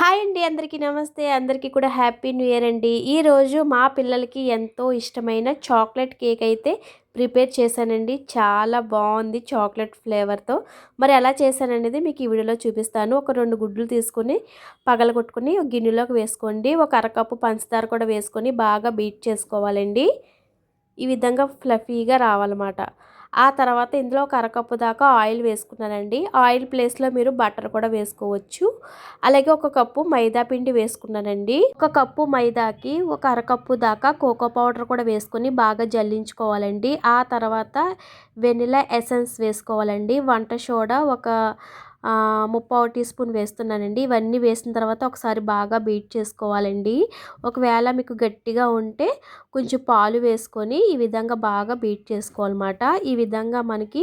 Hi అండి అందరికీ నమస్తే. అందరికీ కూడా హ్యాపీ న్యూ ఇయర్ అండి. ఈరోజు మా పిల్లలకి ఎంతో ఇష్టమైన చాక్లెట్ కేక్ అయితే ప్రిపేర్ చేశానండి. చాలా బాగుంది చాక్లెట్ ఫ్లేవర్తో మరి ఎలా చేశాననేది మీకు ఈ వీడియోలో చూపిస్తాను. ఒక రెండు గుడ్లు తీసుకొని పగలగొట్టుకొని గిన్నెలోకి వేసుకోండి. ఒక అరకప్పు పంచదార కూడా వేసుకొని బాగా బీట్ చేసుకోవాలండి. ఈ విధంగా ఫ్లఫీగా రావాలన్నమాట. ఆ తర్వాత ఇందులో ఒక అరకప్పు దాకా ఆయిల్ వేసుకున్నానండి. ఆయిల్ ప్లేస్లో మీరు బటర్ కూడా వేసుకోవచ్చు. అలాగే ఒక కప్పు మైదా పిండి వేసుకున్నానండి. ఒక కప్పు మైదాకి ఒక అరకప్పు దాకా కోకో పౌడర్ కూడా వేసుకొని బాగా జల్లించుకోవాలండి. ఆ తర్వాత వెనిలా ఎసెన్స్ వేసుకోవాలండి. వంట సోడా ఒక ముప్పావు టీ స్పూన్ వేస్తున్నానండి. ఇవన్నీ వేసిన తర్వాత ఒకసారి బాగా బీట్ చేసుకోవాలండి. ఒకవేళ మీకు గట్టిగా ఉంటే కొంచెం పాలు వేసుకొని ఈ విధంగా బాగా బీట్ చేసుకోవాలన్నమాట. ఈ విధంగా మనకి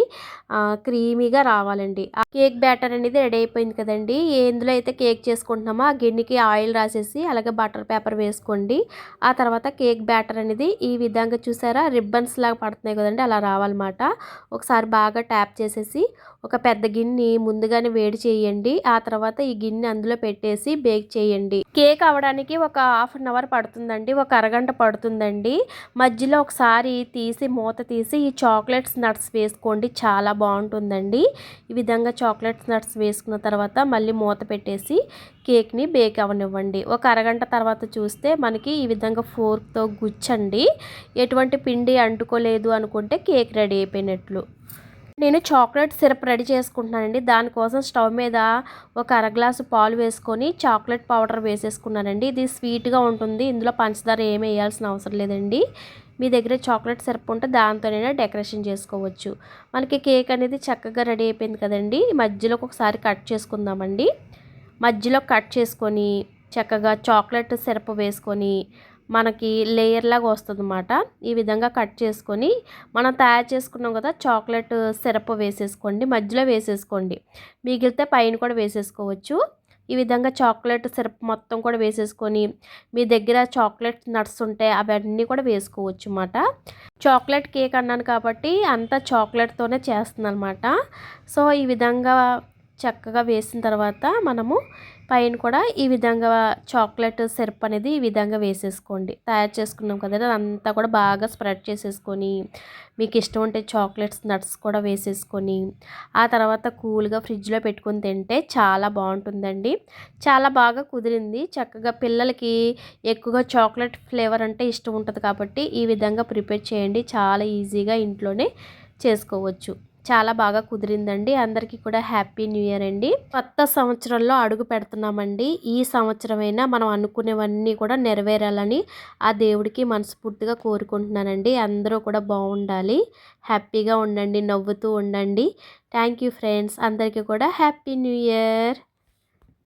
క్రీమీగా రావాలండి. ఆ కేక్ బ్యాటర్ అనేది రెడీ అయిపోయింది కదండి. ఎందులో అయితే కేక్ చేసుకుంటున్నామో ఆ గిన్నెకి ఆయిల్ రాసేసి అలాగే బటర్ పేపర్ వేసుకోండి. ఆ తర్వాత కేక్ బ్యాటర్ అనేది ఈ విధంగా చూసారా రిబ్బన్స్ లాగా పడుతున్నాయి కదండి అలా రావాలన్నమాట. ఒకసారి బాగా ట్యాప్ చేసేసి ఒక పెద్ద గిన్నె ముందుగానే వేడి చేయండి. ఆ తర్వాత ఈ గిన్నె అందులో పెట్టేసి బేక్ చేయండి. కేక్ అవడానికి ఒక హాఫ్ అన్ అవర్ పడుతుందండి. ఒక అరగంట పడుతుందండి. మధ్యలో ఒకసారి తీసి మూత తీసి ఈ చాక్లెట్స్ నట్స్ వేసుకోండి. చాలా బాగుంటుందండి. ఈ విధంగా చాక్లెట్స్ నట్స్ వేసుకున్న తర్వాత మళ్ళీ మూత పెట్టేసి కేక్ని బేక్ అవనివ్వండి. ఒక అరగంట తర్వాత చూస్తే మనకి ఈ విధంగా ఫోర్క్తో గుచ్చండి. ఎటువంటి పిండి అంటుకోలేదు అనుకుంటే కేక్ రెడీ అయిపోయినట్లు. నేను చాక్లెట్ సిరప్ రెడీ చేసుకుంటున్నానండి. దానికోసం స్టవ్ మీద ఒక అర గ్లాసు పాలు వేసుకొని చాక్లెట్ పౌడర్ వేసేసుకున్నానండి. ఇది స్వీట్గా ఉంటుంది. ఇందులో పంచదార ఏమి వేయాల్సిన అవసరం లేదండి. మీ దగ్గర చాక్లెట్ సిరప్ ఉంటే దాంతోనైనా డెకరేషన్ చేసుకోవచ్చు. మనకి కేక్ అనేది చక్కగా రెడీ అయిపోయింది కదండి. మధ్యలోకి ఒకసారి కట్ చేసుకుందామండి. మధ్యలో కట్ చేసుకొని చక్కగా చాక్లెట్ సిరప్ వేసుకొని మనకి లేయర్ లాగా వస్తుంది అన్నమాట ఈ విధంగా కట్ చేసుకొని మనం తయారు చేసుకున్నాం కదా చాక్లెట్ సిరప్ వేసేసుకోండి మధ్యలో వేసేసుకోండి. మిగిలితే పైన కూడా వేసేసుకోవచ్చు. ఈ విధంగా చాక్లెట్ సిరప్ మొత్తం కూడా వేసేసుకొని మీ దగ్గర చాక్లెట్ నట్స్ ఉంటే అవన్నీ కూడా వేసుకోవచ్చు అన్నమాట చాక్లెట్ కేక్ అన్నాను కాబట్టి అంతా చాక్లెట్తోనే చేస్తుంది అనమాట సో ఈ విధంగా చక్కగా వేసిన తర్వాత మనము పైన కూడా ఈ విధంగా చాక్లెట్ సిరప్ అనేది ఈ విధంగా వేసేసుకోండి. తయారు చేసుకున్నాం కదా అంతా కూడా బాగా స్ప్రెడ్ చేసేసుకొని మీకు ఇష్టం ఉంటే చాక్లెట్స్ నట్స్ కూడా వేసేసుకొని ఆ తర్వాత కూల్గా ఫ్రిడ్జ్లో పెట్టుకొని తింటే చాలా బాగుంటుందండి. చాలా బాగా కుదిరింది. చక్కగా పిల్లలకి ఎక్కువగా చాక్లెట్ ఫ్లేవర్ అంటే ఇష్టం ఉంటుంది కాబట్టి ఈ విధంగా ప్రిపేర్ చేయండి. చాలా ఈజీగా ఇంట్లోనే చేసుకోవచ్చు. చాలా బాగా కుదిరిందండి. అందరికీ కూడా హ్యాపీ న్యూ ఇయర్ అండి. కొత్త సంవత్సరంలో అడుగు పెడుతున్నామండి. ఈ సంవత్సరమైనా మనం అనుకునేవన్నీ కూడా నెరవేరాలని ఆ దేవుడికి మనస్ఫూర్తిగా కోరుకుంటున్నానండి. అందరూ కూడా బాగుండాలి. హ్యాపీగా ఉండండి నవ్వుతూ ఉండండి. Thank you friends. అందరికీ కూడా హ్యాపీ న్యూ ఇయర్.